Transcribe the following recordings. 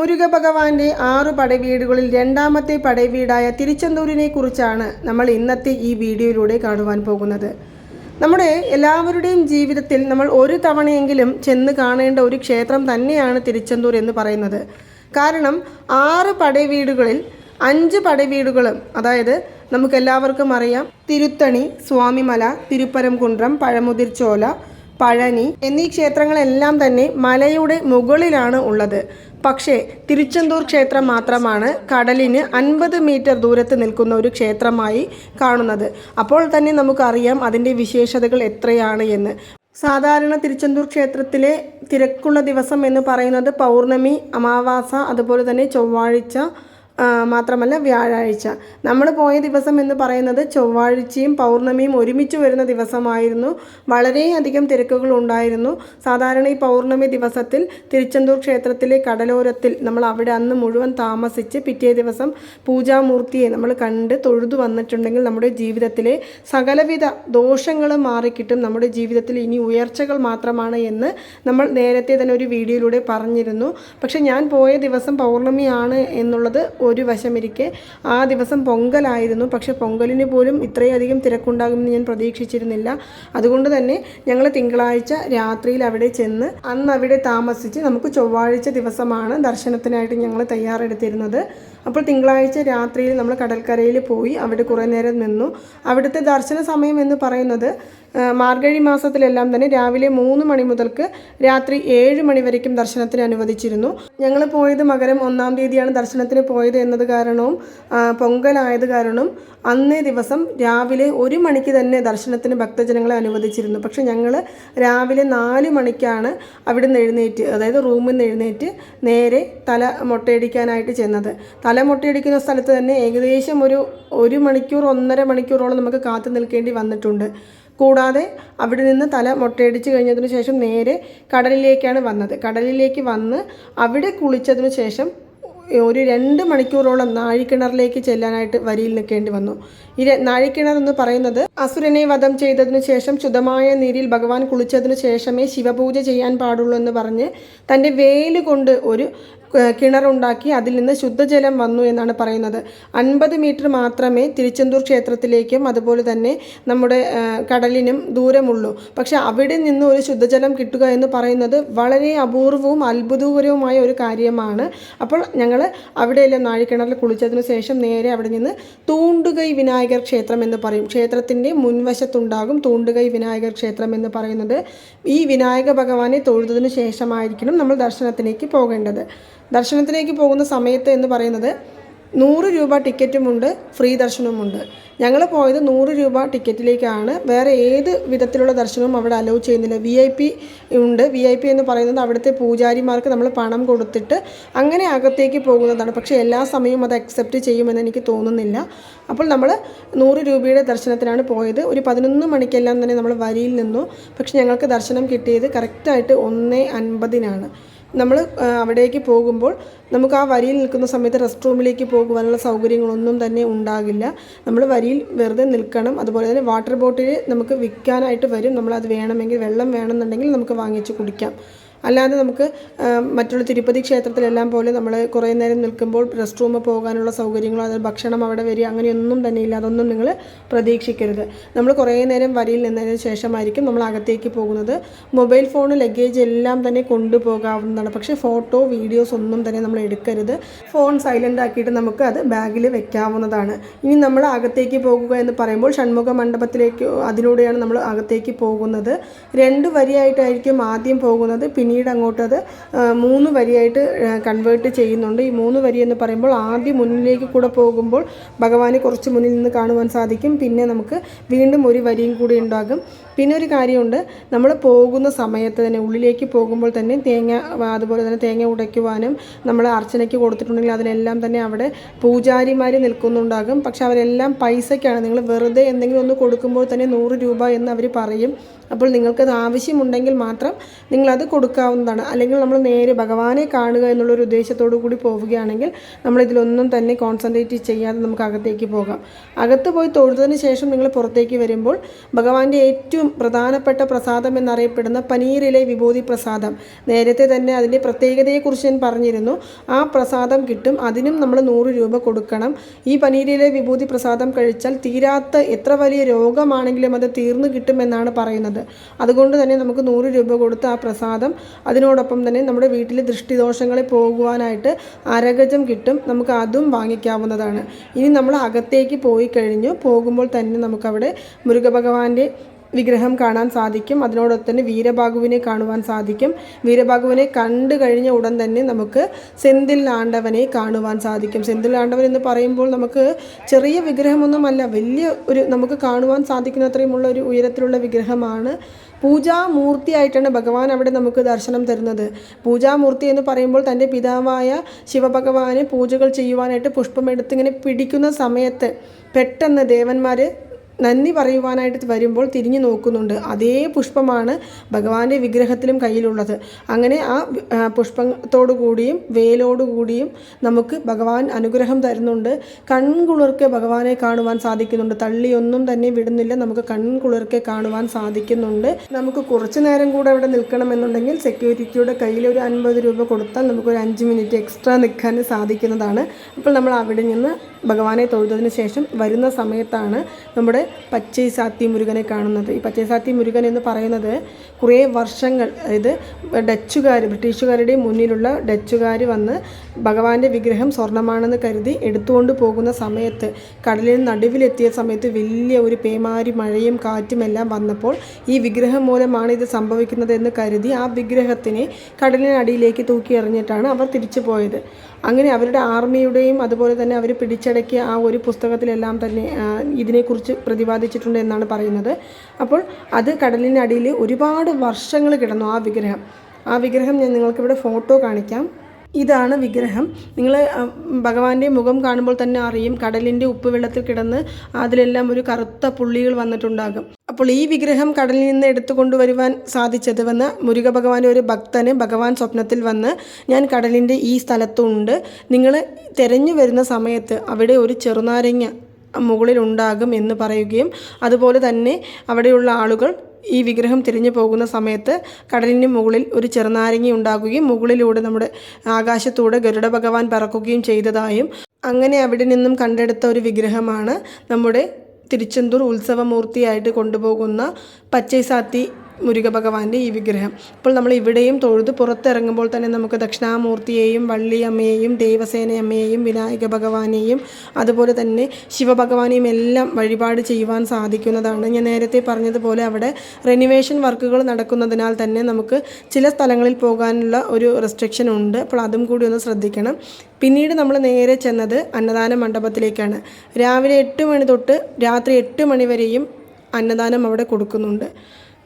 മുരുക ഭഗവാന്റെ ആറു പടവീടുകളിൽ രണ്ടാമത്തെ പടവീടായ തിരുച്ചെന്തൂരിനെ കുറിച്ചാണ് നമ്മൾ ഇന്നത്തെ ഈ വീഡിയോയിലൂടെ കാണുവാൻ പോകുന്നത്. നമ്മുടെ എല്ലാവരുടെയും ജീവിതത്തിൽ നമ്മൾ ഒരു തവണയെങ്കിലും ചെന്ന് കാണേണ്ട ഒരു ക്ഷേത്രം തന്നെയാണ് തിരുച്ചെന്തൂർ എന്ന് പറയുന്നത്. കാരണം ആറ് പടവീടുകളിൽ അഞ്ച് പടവീടുകളും അതായത് നമുക്കെല്ലാവർക്കും അറിയാം തിരുത്തണി സ്വാമിമല തിരുപ്പരംകുണ്ട്രം പഴമുതിർച്ചോല പഴനി എന്നീ ക്ഷേത്രങ്ങളെല്ലാം തന്നെ മലയുടെ മുകളിലാണ് ഉള്ളത്. പക്ഷേ തിരുച്ചെന്തൂർ ക്ഷേത്രം മാത്രമാണ് കടലിന് അൻപത് മീറ്റർ ദൂരത്ത് നിൽക്കുന്ന ഒരു ക്ഷേത്രമായി കാണുന്നത്. അപ്പോൾ തന്നെ നമുക്കറിയാം അതിന്റെ വിശേഷതകൾ എത്രയാണ് എന്ന്. സാധാരണ തിരുച്ചെന്തൂർ ക്ഷേത്രത്തിലെ തിരക്കുള്ള ദിവസം എന്ന് പറയുന്നത് പൗർണമി അമാവാസ അതുപോലെ തന്നെ ചൊവ്വാഴ്ച മാത്രമല്ല വ്യാഴാഴ്ച. നമ്മൾ പോയ ദിവസം എന്ന് പറയുന്നത് ചൊവ്വാഴ്ചയും പൗർണമിയും ഒരുമിച്ച് വരുന്ന ദിവസമായിരുന്നു. വളരെയധികം തിരക്കുകൾ ഉണ്ടായിരുന്നു. സാധാരണ ഈ പൗർണമി ദിവസത്തിൽ തിരുച്ചെന്തൂർ ക്ഷേത്രത്തിലെ കടലോരത്തിൽ നമ്മൾ അവിടെ അന്ന് മുഴുവൻ താമസിച്ച് പിറ്റേ ദിവസം പൂജാമൂർത്തിയെ നമ്മൾ കണ്ട് തൊഴുതു വന്നിട്ടുണ്ടെങ്കിൽ നമ്മുടെ ജീവിതത്തിലെ സകലവിധ ദോഷങ്ങൾ മാറിക്കിട്ടും. നമ്മുടെ ജീവിതത്തിൽ ഇനി ഉയർച്ചകൾ മാത്രമാണ് എന്ന് നമ്മൾ നേരത്തെ തന്നെ ഒരു വീഡിയോയിലൂടെ പറഞ്ഞിരുന്നു. പക്ഷെ ഞാൻ പോയ ദിവസം പൗർണമിയാണ് എന്നുള്ളത് ഒരു വശമിരിക്കെ ആ ദിവസം പൊങ്കലായിരുന്നു. പക്ഷെ പൊങ്കലിന് പോലും ഇത്രയധികം തിരക്കുണ്ടാകുമെന്ന് ഞാൻ പ്രതീക്ഷിച്ചിരുന്നില്ല. അതുകൊണ്ട് തന്നെ ഞങ്ങൾ തിങ്കളാഴ്ച രാത്രിയിൽ അവിടെ ചെന്ന് അന്ന് അവിടെ താമസിച്ച് നമുക്ക് ചൊവ്വാഴ്ച ദിവസമാണ് ദർശനത്തിനായിട്ട് ഞങ്ങൾ തയ്യാറെടുത്തിരുന്നത്. അപ്പോൾ തിങ്കളാഴ്ച രാത്രിയിൽ നമ്മൾ കടൽക്കരയിൽ പോയി അവിടെ കുറേ നേരം നിന്നു. അവിടുത്തെ ദർശന സമയം എന്ന് പറയുന്നത് മാർഗഴി മാസത്തിലെല്ലാം തന്നെ രാവിലെ മൂന്ന് മണി മുതൽക്ക് രാത്രി ഏഴ് മണി വരയ്ക്കും ദർശനത്തിന് അനുവദിച്ചിരുന്നു. ഞങ്ങൾ പോയത് മകരം ഒന്നാം തീയതിയാണ് ദർശനത്തിന് പോയത് എന്നത് കാരണവും പൊങ്കലായത് കാരണം അന്നേ ദിവസം രാവിലെ ഒരു മണിക്ക് തന്നെ ദർശനത്തിന് ഭക്തജനങ്ങളെ അനുവദിച്ചിരുന്നു. പക്ഷെ ഞങ്ങൾ രാവിലെ നാല് മണിക്കാണ് അവിടെ നിന്ന് എഴുന്നേറ്റ് അതായത് റൂമിൽ നിന്ന് എഴുന്നേറ്റ് നേരെ തല മുട്ടയടിക്കാനായിട്ട് ചെന്നത്. തല മുട്ടയടിക്കുന്ന സ്ഥലത്ത് തന്നെ ഏകദേശം ഒരു ഒരു മണിക്കൂർ ഒന്നര മണിക്കൂറോളം നമുക്ക് കാത്തു നിൽക്കേണ്ടി വന്നിട്ടുണ്ട്. കൂടാതെ അവിടെ നിന്ന് തല മുട്ടയടിച്ച് കഴിഞ്ഞതിന് ശേഷം നേരെ കടലിലേക്കാണ് വന്നത്. കടലിലേക്ക് വന്ന് അവിടെ കുളിച്ചതിന് ശേഷം ഒരു രണ്ട് മണിക്കൂറോളം നാഴിക്കിണറിലേക്ക് ചെല്ലാനായിട്ട് വരിയിൽ നിൽക്കേണ്ടി വന്നു. ഈ നാഴിക്കിണർ എന്ന് പറയുന്നത് അസുരനെ വധം ചെയ്തതിനു ശേഷം ശുദ്ധമായ നീരിൽ ഭഗവാൻ കുളിച്ചതിനു ശേഷമേ ശിവപൂജ ചെയ്യാൻ പാടുള്ളൂ എന്ന് പറഞ്ഞ് തന്റെ വേൽ കൊണ്ട് ഒരു കിണറുണ്ടാക്കി അതിൽ നിന്ന് ശുദ്ധജലം വന്നു എന്നാണ് പറയുന്നത്. അൻപത് മീറ്റർ മാത്രമേ തിരുച്ചെന്തൂർ ക്ഷേത്രത്തിലേക്കും അതുപോലെ തന്നെ നമ്മുടെ കടലിനും ദൂരമുള്ളൂ. പക്ഷെ അവിടെ നിന്ന് ഒരു ശുദ്ധജലം കിട്ടുക എന്ന് പറയുന്നത് വളരെ അപൂർവവും അത്ഭുതകരവുമായ ഒരു കാര്യമാണ്. അപ്പോൾ ഞങ്ങൾ അവിടെയെല്ലാം നാഴിക്കിണറിൽ കുളിച്ചതിന് ശേഷം നേരെ അവിടെ നിന്ന് തൂണ്ടുകൈ വിനായകർ ക്ഷേത്രം എന്ന് പറയും. ക്ഷേത്രത്തിന്റെ മുൻവശത്തുണ്ടാകും തൂണ്ടുകൈ വിനായകർ ക്ഷേത്രം എന്ന് പറയുന്നത്. ഈ വിനായക ഭഗവാനെ തൊഴുതതിന് ശേഷമായിരിക്കണം നമ്മൾ ദർശനത്തിലേക്ക് പോകേണ്ടത്. ദർശനത്തിലേക്ക് പോകുന്ന സമയത്ത് എന്ന് പറയുന്നത് നൂറ് രൂപ ടിക്കറ്റുമുണ്ട് ഫ്രീ ദർശനവുമുണ്ട് ഞങ്ങൾ പോയത് നൂറ് രൂപ ടിക്കറ്റിലേക്കാണ്. വേറെ ഏത് വിധത്തിലുള്ള ദർശനവും അവിടെ അലോ ചെയ്യുന്നില്ല. വി ഐ പി ഉണ്ട്. വി ഐ പി എന്ന് പറയുന്നത് അവിടുത്തെ പൂജാരിമാർക്ക് നമ്മൾ പണം കൊടുത്തിട്ട് അങ്ങനെ അകത്തേക്ക് പോകുന്നതാണ്. പക്ഷേ എല്ലാ സമയവും അത് അക്സെപ്റ്റ് ചെയ്യുമെന്ന് എനിക്ക് തോന്നുന്നില്ല. അപ്പോൾ നമ്മൾ നൂറ് രൂപയുടെ ദർശനത്തിനാണ് പോയത്. ഒരു പതിനൊന്ന് മണിക്കെല്ലാം തന്നെ നമ്മൾ വരിയിൽ നിന്നു. പക്ഷേ ഞങ്ങൾക്ക് ദർശനം കിട്ടിയത് കറക്റ്റായിട്ട് ഒന്ന് അൻപതിനാണ്. നമ്മൾ അവിടേക്ക് പോകുമ്പോൾ നമുക്ക് ആ വരിയിൽ നിൽക്കുന്ന സമയത്ത് റെസ്റ്റ് റൂമിലേക്ക് പോകുവാനുള്ള സൗകര്യങ്ങളൊന്നും തന്നെ ഉണ്ടാകില്ല. നമ്മൾ വരിയിൽ വെറുതെ നിൽക്കണം. അതുപോലെ തന്നെ വാട്ടർ ബോട്ടിൽ നമുക്ക് വിൽക്കാനായിട്ട് വരും. നമ്മളത് വേണമെങ്കിൽ വെള്ളം വേണമെന്നുണ്ടെങ്കിൽ നമുക്ക് വാങ്ങിച്ച് കുടിക്കാം. അല്ലാതെ നമുക്ക് മറ്റുള്ള തിരുപ്പതി ക്ഷേത്രത്തിലെല്ലാം പോലെ നമ്മൾ കുറേ നേരം നിൽക്കുമ്പോൾ റെസ്റ്റ് റൂമിൽ പോകാനുള്ള സൗകര്യങ്ങളോ അത് ഭക്ഷണം അവിടെ വരിക അങ്ങനെയൊന്നും തന്നെ ഇല്ല. അതൊന്നും നിങ്ങൾ പ്രതീക്ഷിക്കരുത്. നമ്മൾ കുറേ നേരം വരിയിൽ നിന്നതിന് ശേഷമായിരിക്കും നമ്മൾ അകത്തേക്ക് പോകുന്നത്. മൊബൈൽ ഫോൺ ലഗേജ് എല്ലാം തന്നെ കൊണ്ടുപോകാവുന്നതാണ്. പക്ഷേ ഫോട്ടോ വീഡിയോസ് ഒന്നും തന്നെ നമ്മൾ എടുക്കരുത്. ഫോൺ സൈലന്റ് ആക്കിയിട്ട് നമുക്ക് അത് ബാഗിൽ വെക്കാവുന്നതാണ്. ഇനി നമ്മൾ അകത്തേക്ക് പോകുക എന്ന് പറയുമ്പോൾ ഷൺമുഖ മണ്ഡപത്തിലേക്ക് അതിലൂടെയാണ് നമ്മൾ അകത്തേക്ക് പോകുന്നത്. രണ്ട് വരിയായിട്ടായിരിക്കും ആദ്യം പോകുന്നത്. പിന്നീട് അങ്ങോട്ട് അത് മൂന്ന് വരിയായിട്ട് കൺവേർട്ട് ചെയ്യുന്നുണ്ട്. ഈ മൂന്ന് വരി എന്ന് പറയുമ്പോൾ ആദ്യം മുന്നിലേക്ക് കൂടെ പോകുമ്പോൾ ഭഗവാനെ കുറച്ച് മുന്നിൽ നിന്ന് കാണുവാൻ സാധിക്കും. പിന്നെ നമുക്ക് വീണ്ടും ഒരു വരിയും കൂടി ഉണ്ടാകും. പിന്നെ ഒരു കാര്യമുണ്ട്. നമ്മൾ പോകുന്ന സമയത്ത് തന്നെ ഉള്ളിലേക്ക് പോകുമ്പോൾ തന്നെ തേങ്ങ അതുപോലെ തന്നെ തേങ്ങ ഉടയ്ക്കുവാനും നമ്മൾ അർച്ചനയ്ക്ക് കൊടുത്തിട്ടുണ്ടെങ്കിൽ അതിനെല്ലാം തന്നെ അവിടെ പൂജാരിമാർ നിൽക്കുന്നുണ്ടാകും. പക്ഷെ അവരെല്ലാം പൈസയ്ക്കാണ്. നിങ്ങൾ വെറുതെ എന്തെങ്കിലും ഒന്ന് കൊടുക്കുമ്പോൾ തന്നെ നൂറ് രൂപ എന്ന് അവർ പറയും. അപ്പോൾ നിങ്ങൾക്കത് ആവശ്യമുണ്ടെങ്കിൽ മാത്രം നിങ്ങളത് കൊടുക്കാവുന്നതാണ്. അല്ലെങ്കിൽ നമ്മൾ നേരെ ഭഗവാനെ കാണുക എന്നുള്ളൊരു ഉദ്ദേശത്തോടു കൂടി പോവുകയാണെങ്കിൽ നമ്മളിതിലൊന്നും തന്നെ കോൺസെൻട്രേറ്റ് ചെയ്യാതെ നമുക്ക് അകത്തേക്ക് പോകാം. അകത്ത് പോയി തൊഴുതതിന് ശേഷം നിങ്ങൾ പുറത്തേക്ക് വരുമ്പോൾ ഭഗവാന്റെ ഏറ്റവും പ്രധാനപ്പെട്ട പ്രസാദം എന്നറിയപ്പെടുന്ന പനീരിലെ വിഭൂതി പ്രസാദം. നേരത്തെ തന്നെ അതിന്റെ പ്രത്യേകതയെക്കുറിച്ച് ഞാൻ പറഞ്ഞിരുന്നു. ആ പ്രസാദം കിട്ടും. അതിനും നമ്മൾ നൂറ് രൂപ കൊടുക്കണം. ഈ പനീരിലെ വിഭൂതി പ്രസാദം കഴിച്ചാൽ തീരാത്ത എത്ര വലിയ രോഗമാണെങ്കിലും അത് തീർന്നു കിട്ടുമെന്നാണ് പറയുന്നത്. അതുകൊണ്ട് തന്നെ നമുക്ക് നൂറ് രൂപ കൊടുത്ത് ആ പ്രസാദം അതിനോടൊപ്പം തന്നെ നമ്മുടെ വീട്ടിലെ ദൃഷ്ടിദോഷങ്ങളെ പോകുവാനായിട്ട് അരഗജം കിട്ടും. നമുക്ക് അതും വാങ്ങിക്കാവുന്നതാണ്. ഇനി നമ്മൾ അകത്തേക്ക് പോയി കഴിഞ്ഞു. പോകുമ്പോൾ തന്നെ നമുക്കവിടെ മുരുകഭഗവാന്റെ വിഗ്രഹം കാണാൻ സാധിക്കും. അതിനോടൊപ്പം തന്നെ വീരബാഹുവിനെ കാണുവാൻ സാധിക്കും. വീരബാഹുവിനെ കണ്ടു കഴിഞ്ഞ ഉടൻ തന്നെ നമുക്ക് സെന്തിൽ ആണ്ടവനെ കാണുവാൻ സാധിക്കും. സെന്തിൽ ആണ്ടവൻ എന്ന് പറയുമ്പോൾ നമുക്ക് ചെറിയ വിഗ്രഹമൊന്നുമല്ല വലിയ ഒരു നമുക്ക് കാണുവാൻ സാധിക്കുന്ന അത്രയുമുള്ള ഒരു ഉയരത്തിലുള്ള വിഗ്രഹമാണ്. പൂജാമൂർത്തിയായിട്ടാണ് ഭഗവാൻ അവിടെ നമുക്ക് ദർശനം തരുന്നത്. പൂജാമൂർത്തി എന്ന് പറയുമ്പോൾ തന്റെ പിതാവായ ശിവഭഗവാനെ പൂജകൾ ചെയ്യുവാനായിട്ട് പുഷ്പമെടുത്ത് ഇങ്ങനെ പിടിക്കുന്ന സമയത്ത് പെട്ടെന്ന് ദേവന്മാർ നന്ദി പറയുവാനായിട്ട് വരുമ്പോൾ തിരിഞ്ഞു നോക്കുന്നുണ്ട്. അതേ പുഷ്പമാണ് ഭഗവാന്റെ വിഗ്രഹത്തിലും കയ്യിലുള്ളത്. അങ്ങനെ ആ പുഷ്പത്തോടു കൂടിയും വേലോടു കൂടിയും നമുക്ക് ഭഗവാൻ അനുഗ്രഹം തരുന്നുണ്ട്. കൺകുളിർക്കെ ഭഗവാനെ കാണുവാൻ സാധിക്കുന്നുണ്ട്. തള്ളിയൊന്നും തന്നെ വിടുന്നില്ല. നമുക്ക് കൺകുളിർക്കെ കാണുവാൻ സാധിക്കുന്നുണ്ട്. നമുക്ക് കുറച്ചു നേരം കൂടെ അവിടെ നിൽക്കണമെന്നുണ്ടെങ്കിൽ സെക്യൂരിറ്റിയുടെ കയ്യിൽ ഒരു അൻപത് രൂപ കൊടുത്താൽ നമുക്കൊരു അഞ്ച് മിനിറ്റ് എക്സ്ട്രാ നിൽക്കാൻ സാധിക്കുന്നതാണ്. അപ്പോൾ നമ്മൾ അവിടെ നിന്ന് ഭഗവാനെ തൊഴുതതിന് ശേഷം വരുന്ന സമയത്താണ് നമ്മുടെ പച്ചൈസാത്തി മുരുകനെ കാണുന്നത്. ഈ പച്ചൈസാത്തി മുരുകൻ എന്ന് പറയുന്നത് കുറേ വർഷങ്ങൾ അതായത് ഡച്ചുകാർ ബ്രിട്ടീഷുകാരുടെ മുന്നിലുള്ള ഡച്ചുകാർ വന്ന് ഭഗവാന്റെ വിഗ്രഹം സ്വർണമാണെന്ന് കരുതി എടുത്തുകൊണ്ട് പോകുന്ന സമയത്ത് കടലിന് നടുവിലെത്തിയ സമയത്ത് വലിയ ഒരു പേമാരി മഴയും കാറ്റും എല്ലാം വന്നപ്പോൾ ഈ വിഗ്രഹം മൂലമാണ് ഇത് സംഭവിക്കുന്നത് എന്ന് കരുതി ആ വിഗ്രഹത്തിനെ കടലിനടിയിലേക്ക് തൂക്കി എറിഞ്ഞിട്ടാണ് അവർ തിരിച്ചു പോയത്. അങ്ങനെ അവരുടെ ആർമിയുടെയും അതുപോലെ തന്നെ അവർ പിടിച്ചടക്കിയ ആ ഒരു പുസ്തകത്തിലെല്ലാം തന്നെ ഇതിനെക്കുറിച്ച് പ്രതിപാദിച്ചിട്ടുണ്ട് എന്നാണ് പറയുന്നത്. അപ്പോൾ അത് കടലിനടിയിൽ ഒരുപാട് വർഷങ്ങൾ കിടന്നു ആ വിഗ്രഹം. ആ വിഗ്രഹം ഞാൻ നിങ്ങൾക്കിവിടെ ഫോട്ടോ കാണിക്കാം. ഇതാണ് വിഗ്രഹം. നിങ്ങൾ ഭഗവാന്റെ മുഖം കാണുമ്പോൾ തന്നെ അറിയും കടലിന്റെ ഉപ്പ് വെള്ളത്തിൽ കിടന്ന് അതിലെല്ലാം ഒരു കറുത്ത പുള്ളികൾ വന്നിട്ടുണ്ടാകും. അപ്പോൾ ഈ വിഗ്രഹം കടലിൽ നിന്ന് എടുത്തു കൊണ്ടുവരുവാൻ സാധിച്ചത് വന്ന് മുരുക ഭഗവാന്റെ ഒരു ഭക്തന് ഭഗവാൻ സ്വപ്നത്തിൽ വന്ന് ഞാൻ കടലിന്റെ ഈ സ്ഥലത്തുണ്ട്. നിങ്ങൾ തിരഞ്ഞു വരുന്ന സമയത്ത് അവിടെ ഒരു ചെറുനാരങ്ങ മുകളിലുണ്ടാകും എന്ന് പറയുകയും അതുപോലെ തന്നെ അവിടെയുള്ള ആളുകൾ ഈ വിഗ്രഹം തിരിഞ്ഞു പോകുന്ന സമയത്ത് കടലിന് മുകളിൽ ഒരു ചെറുനാരങ്ങ ഉണ്ടാകുകയും മുകളിലൂടെ നമ്മുടെ ആകാശത്തൂടെ ഗരുഡ ഭഗവാൻ പറക്കുകയും ചെയ്തതായും അങ്ങനെ അവിടെ നിന്നും കണ്ടെടുത്ത ഒരു വിഗ്രഹമാണ് നമ്മുടെ തിരുച്ചെന്തൂർ ഉത്സവമൂർത്തിയായിട്ട് കൊണ്ടുപോകുന്ന പച്ചൈസാത്തി മുരുക ഭഗവാന്റെ ഈ വിഗ്രഹം. അപ്പോൾ നമ്മൾ ഇവിടെയും തൊഴുത് പുറത്തിറങ്ങുമ്പോൾ തന്നെ നമുക്ക് ദക്ഷിണാമൂർത്തിയെയും വള്ളിയമ്മയെയും ദേവസേനയമ്മയെയും വിനായക ഭഗവാനെയും അതുപോലെ തന്നെ ശിവഭഗവാനെയും എല്ലാം വഴിപാട് ചെയ്യുവാൻ സാധിക്കുന്നതാണ്. ഞാൻ നേരത്തെ പറഞ്ഞതുപോലെ അവിടെ റെനിവേഷൻ വർക്കുകൾ നടക്കുന്നതിനാൽ തന്നെ നമുക്ക് ചില സ്ഥലങ്ങളിൽ പോകാനുള്ള ഒരു റെസ്ട്രിക്ഷൻ ഉണ്ട്. അപ്പോൾ അതും കൂടി ഒന്ന് ശ്രദ്ധിക്കണം. പിന്നീട് നമ്മൾ നേരെ ചെന്നത് അന്നദാന മണ്ഡപത്തിലേക്കാണ്. രാവിലെ എട്ട് മണി തൊട്ട് രാത്രി എട്ട് മണി വരെയും അന്നദാനം അവിടെ കൊടുക്കുന്നുണ്ട്.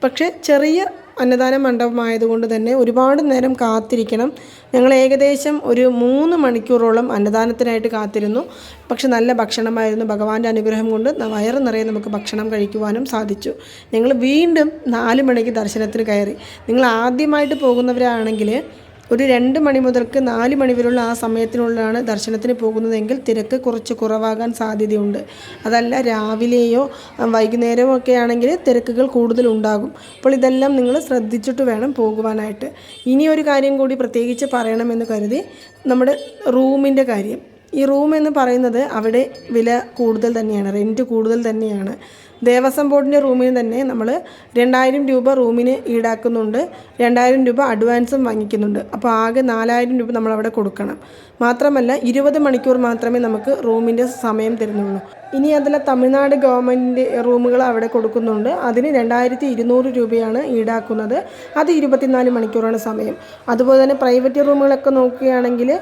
പക്ഷേ ചെറിയ അന്നദാന മണ്ഡപമായതുകൊണ്ട് തന്നെ ഒരുപാട് നേരം കാത്തിരിക്കണം. ഞങ്ങൾ ഏകദേശം ഒരു മൂന്ന് മണിക്കൂറോളം അന്നദാനത്തിനായിട്ട് കാത്തിരുന്നു. പക്ഷെ നല്ല ഭക്ഷണമായിരുന്നു. ഭഗവാന്റെ അനുഗ്രഹം കൊണ്ട് വയറ് നിറയെ നമുക്ക് ഭക്ഷണം കഴിക്കുവാനും സാധിച്ചു. ഞങ്ങൾ വീണ്ടും നാല് മണിക്ക് ദർശനത്തിന് കയറി. നിങ്ങൾ ആദ്യമായിട്ട് പോകുന്നവരാണെങ്കിൽ ഒരു രണ്ട് മണി മുതൽക്ക് നാല് മണി വരെയുള്ള ആ സമയത്തിനുള്ളിലാണ് ദർശനത്തിന് പോകുന്നതെങ്കിൽ തിരക്ക് കുറച്ച് കുറവാകാൻ സാധ്യതയുണ്ട്. അതല്ല രാവിലെയോ വൈകുന്നേരമോ ഒക്കെ ആണെങ്കിൽ തിരക്കുകൾ കൂടുതലുണ്ടാകും അപ്പോൾ ഇതെല്ലാം നിങ്ങൾ ശ്രദ്ധിച്ചിട്ട് വേണം പോകുവാനായിട്ട്. ഇനി ഒരു കാര്യം കൂടി പ്രത്യേകിച്ച് പറയണമെന്ന് കരുതി നമ്മുടെ റൂമിന്റെ കാര്യം. ഈ റൂം എന്ന് പറയുന്നത് അവിടെ വില കൂടുതൽ തന്നെയാണ് റെന്റ് കൂടുതൽ തന്നെയാണ്. ദേവസ്വം ബോർഡിന്റെ റൂമിന് തന്നെ നമ്മൾ രണ്ടായിരം രൂപ റൂമിന് ഈടാക്കുന്നുണ്ട്. രണ്ടായിരം രൂപ അഡ്വാൻസും വാങ്ങിക്കുന്നുണ്ട്. അപ്പോൾ ആകെ നാലായിരം രൂപ നമ്മൾ അവിടെ കൊടുക്കണം. മാത്രമല്ല ഇരുപത് മണിക്കൂർ മാത്രമേ നമുക്ക് റൂമിന്റെ സമയം തരുന്നുള്ളൂ. ഇനി അതിൽ തമിഴ്നാട് ഗവൺമെന്റ് റൂമുകൾ അവിടെ കൊടുക്കുന്നുണ്ട്. അതിന് രണ്ടായിരത്തി ഇരുന്നൂറ് രൂപയാണ് ഈടാക്കുന്നത്. അത് ഇരുപത്തിനാല് മണിക്കൂറാണ് സമയം. അതുപോലെ തന്നെ പ്രൈവറ്റ് റൂമുകളൊക്കെ നോക്കുകയാണെങ്കിൽ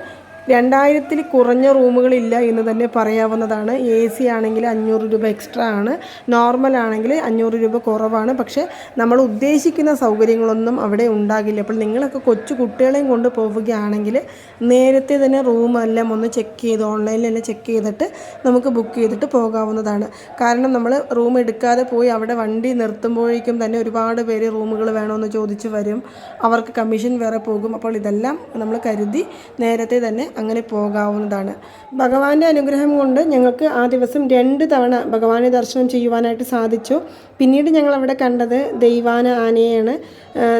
രണ്ടായിരത്തിൽ കുറഞ്ഞ റൂമുകളില്ല എന്ന് തന്നെ പറയാവുന്നതാണ്. എ സി ആണെങ്കിൽ അഞ്ഞൂറ് രൂപ എക്സ്ട്രാ ആണ്. നോർമൽ ആണെങ്കിൽ അഞ്ഞൂറ് രൂപ കുറവാണ്. പക്ഷേ നമ്മൾ ഉദ്ദേശിക്കുന്ന സൗകര്യങ്ങളൊന്നും അവിടെ ഉണ്ടാകില്ല. അപ്പോൾ നിങ്ങളൊക്കെ കൊച്ചു കുട്ടികളെയും കൊണ്ട് പോവുകയാണെങ്കിൽ നേരത്തെ തന്നെ റൂമെല്ലാം ഒന്ന് ചെക്ക് ചെയ്ത് ഓൺലൈനിലെല്ലാം ചെക്ക് ചെയ്തിട്ട് നമുക്ക് ബുക്ക് ചെയ്തിട്ട് പോകാവുന്നതാണ്. കാരണം നമ്മൾ റൂം എടുക്കാതെ പോയി അവിടെ വണ്ടി നിർത്തുമ്പോഴേക്കും തന്നെ ഒരുപാട് പേര് റൂമുകൾ വേണമെന്ന് ചോദിച്ച് വരും. അവർക്ക് കമ്മീഷൻ വേറെ പോകും. അപ്പോൾ ഇതെല്ലാം നമ്മൾ കരുതി നേരത്തെ തന്നെ അങ്ങനെ പോകാവുന്നതാണ്. ഭഗവാന്റെ അനുഗ്രഹം കൊണ്ട് ഞങ്ങൾക്ക് ആ ദിവസം രണ്ട് തവണ ഭഗവാനെ ദർശനം ചെയ്യുവാനായിട്ട് സാധിച്ചു. പിന്നീട് ഞങ്ങൾ അവിടെ കണ്ടത് ദൈവാന ആനയാണ്.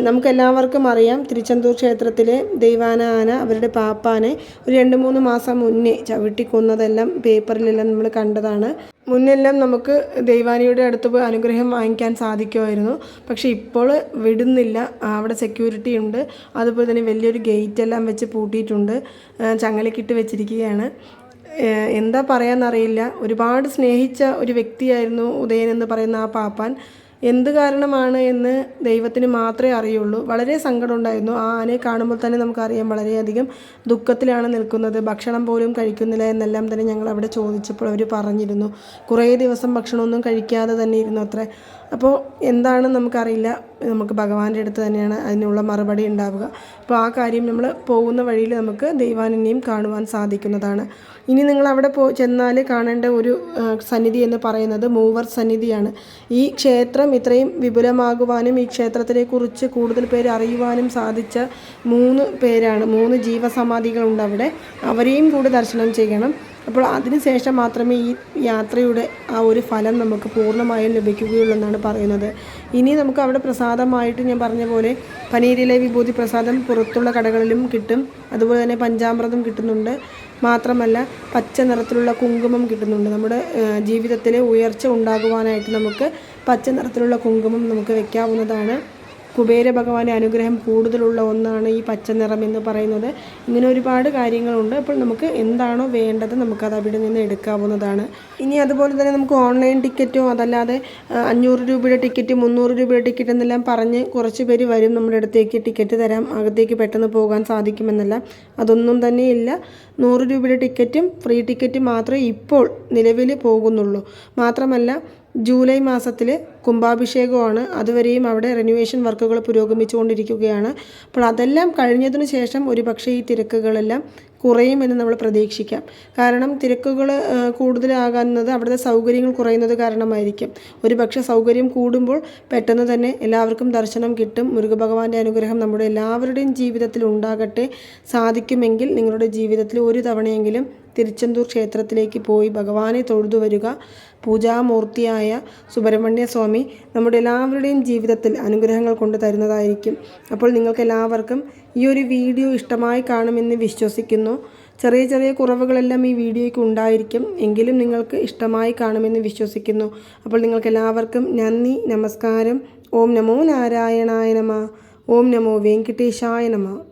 നമുക്കെല്ലാവർക്കും അറിയാം തിരുച്ചെന്തൂർ ക്ഷേത്രത്തിലെ ദൈവാന ആന അവരുടെ പാപ്പാനെ ഒരു രണ്ട് മൂന്ന് മാസം മുന്നേ ചവിട്ടിക്കൊന്നതെല്ലാം പേപ്പറിലെല്ലാം നമ്മൾ കണ്ടതാണ്. മുന്നെല്ലാം നമുക്ക് ദൈവാനിയുടെ അടുത്ത് പോയി അനുഗ്രഹം വാങ്ങിക്കാൻ സാധിക്കുമായിരുന്നു. പക്ഷേ ഇപ്പോൾ വിടുന്നില്ല. അവിടെ സെക്യൂരിറ്റി ഉണ്ട്. അതുപോലെ തന്നെ വലിയൊരു ഗേറ്റ് എല്ലാം വെച്ച് പൂട്ടിയിട്ടുണ്ട്. ചങ്ങലക്കിട്ട് വെച്ചിരിക്കുകയാണ്. എന്താ പറയാന്നറിയില്ല. ഒരുപാട് സ്നേഹിച്ച ഒരു വ്യക്തിയായിരുന്നു ഉദയൻ എന്ന് പറയുന്ന ആ പാപ്പാൻ. എന്ത് കാരണമാണ് എന്ന് ദൈവത്തിന് മാത്രമേ അറിയുള്ളൂ. വളരെ സങ്കടമുണ്ടായിരുന്നു. ആ ആനയെ കാണുമ്പോൾ തന്നെ നമുക്കറിയാം വളരെയധികം ദുഃഖത്തിലാണ് നിൽക്കുന്നത്. ഭക്ഷണം പോലും കഴിക്കുന്നില്ല എന്നെല്ലാം തന്നെ ഞങ്ങൾ അവിടെ ചോദിച്ചപ്പോൾ അവർ പറഞ്ഞിരുന്നു. കുറേ ദിവസം ഭക്ഷണമൊന്നും കഴിക്കാതെ തന്നെ ഇരുന്നു അത്രേ. അപ്പോൾ എന്താണ് നമുക്കറിയില്ല. നമുക്ക് ഭഗവാന്റെ അടുത്ത് തന്നെയാണ് അതിനുള്ള മറുപടി ഉണ്ടാവുക. അപ്പോൾ ആ കാര്യം നമ്മൾ പോകുന്ന വഴിയിൽ നമുക്ക് ദൈവാനിനെയും കാണുവാൻ സാധിക്കുന്നതാണ്. ഇനി നിങ്ങൾ അവിടെ പോ ചെന്നാൽ കാണേണ്ട ഒരു സന്നിധി എന്ന് പറയുന്നത് മൂവർ സന്നിധിയാണ്. ഈ ക്ഷേത്രം ഇത്രയും വിപുലമാകുവാനും ഈ ക്ഷേത്രത്തിനെക്കുറിച്ച് കൂടുതൽ പേര് അറിയുവാനും സാധിച്ച മൂന്ന് പേരാണ്. മൂന്ന് ജീവസമാധികളുണ്ട് അവിടെ. അവരെയും കൂടി ദർശനം ചെയ്യണം. അപ്പോൾ അതിനുശേഷം മാത്രമേ ഈ യാത്രയുടെ ആ ഒരു ഫലം നമുക്ക് പൂർണമായും ലഭിക്കുകയുള്ളൂ എന്നാണ് പറയുന്നത്. ഇനി നമുക്ക് അവിടെ പ്രസാദമായിട്ട് ഞാൻ പറഞ്ഞ പോലെ പനീരിലെ വിഭൂതി പ്രസാദം പുറത്തുള്ള കടകളിലും കിട്ടും. അതുപോലെ തന്നെ പഞ്ചാമൃതം കിട്ടുന്നുണ്ട്. മാത്രമല്ല പച്ച നിറത്തിലുള്ള കുങ്കുമം കിട്ടുന്നുണ്ട്. നമ്മുടെ ജീവിതത്തിലെ ഉയർച്ച ഉണ്ടാകുവാനായിട്ട് നമുക്ക് പച്ച നിറത്തിലുള്ള കുങ്കുമം നമുക്ക് വെക്കാവുന്നതാണ്. കുബേര ഭഗവാന്റെ അനുഗ്രഹം കൂടുതലുള്ള ഒന്നാണ് ഈ പച്ച നിറം എന്ന് പറയുന്നത്. ഇങ്ങനെ ഒരുപാട് കാര്യങ്ങളുണ്ട്. അപ്പോൾ നമുക്ക് എന്താണോ വേണ്ടത് നമുക്കത് അവിടെ നിന്ന് എടുക്കാവുന്നതാണ്. ഇനി അതുപോലെ തന്നെ നമുക്ക് ഓൺലൈൻ ടിക്കറ്റോ അതല്ലാതെ അഞ്ഞൂറ് രൂപയുടെ ടിക്കറ്റ് മുന്നൂറ് രൂപയുടെ ടിക്കറ്റ് എന്നെല്ലാം പറഞ്ഞ് കുറച്ച് പേര് വരും നമ്മുടെ അടുത്തേക്ക് ടിക്കറ്റ് തരാം. അകത്തേക്ക് പെട്ടെന്ന് പോകാൻ സാധിക്കുമെന്നല്ല. അതൊന്നും തന്നെ ഇല്ല. നൂറ് രൂപയുടെ ടിക്കറ്റും ഫ്രീ ടിക്കറ്റും മാത്രമേ ഇപ്പോൾ നിലവിൽ പോകുന്നുള്ളൂ. മാത്രമല്ല ജൂലൈ മാസത്തിൽ കുംഭാഭിഷേകമാണ്. അതുവരെയും അവിടെ റെനുവേഷൻ വർക്കുകൾ പുരോഗമിച്ചുകൊണ്ടിരിക്കുകയാണ്. അപ്പോൾ അതെല്ലാം കഴിഞ്ഞതിന് ശേഷം ഒരു പക്ഷേ ഈ തിരക്കുകളെല്ലാം കുറയുമെന്ന് നമ്മൾ പ്രതീക്ഷിക്കാം. കാരണം തിരക്കുകൾ കൂടുതലാകുന്നത് അവിടുത്തെ സൗകര്യങ്ങൾ കുറയുന്നത് കാരണമായിരിക്കും. ഒരു പക്ഷേ സൗകര്യം കൂടുമ്പോൾ പെട്ടെന്ന് തന്നെ എല്ലാവർക്കും ദർശനം കിട്ടും. മുരുകഭഗവാന്റെ അനുഗ്രഹം നമ്മുടെ എല്ലാവരുടെയും ജീവിതത്തിൽ ഉണ്ടാകട്ടെ സാധിക്കുമെങ്കിൽ നിങ്ങളുടെ ജീവിതത്തിൽ ഒരു തവണയെങ്കിലും തിരുച്ചെന്തൂർ ക്ഷേത്രത്തിലേക്ക് പോയി ഭഗവാനെ തൊഴുതു വരിക പൂജാമൂർത്തിയായ സുബ്രഹ്മണ്യ സ്വാമി നമ്മുടെ എല്ലാവരുടെയും ജീവിതത്തിൽ അനുഗ്രഹങ്ങൾ കൊണ്ട് തരുന്നതായിരിക്കും. അപ്പോൾ നിങ്ങൾക്ക് എല്ലാവർക്കും ഈ ഒരു വീഡിയോ ഇഷ്ടമായി കാണുമെന്ന് വിശ്വസിക്കുന്നു. ചെറിയ ചെറിയ കുറവുകളെല്ലാം ഈ വീഡിയോയ്ക്ക് ഉണ്ടായിരിക്കും. എങ്കിലും നിങ്ങൾക്ക് ഇഷ്ടമായി കാണുമെന്ന് വിശ്വസിക്കുന്നു. അപ്പോൾ നിങ്ങൾക്ക് എല്ലാവർക്കും നന്ദി നമസ്കാരം. ഓം നമോ നാരായണായ നമ. ഓം നമോ വെങ്കടേശായ നമ.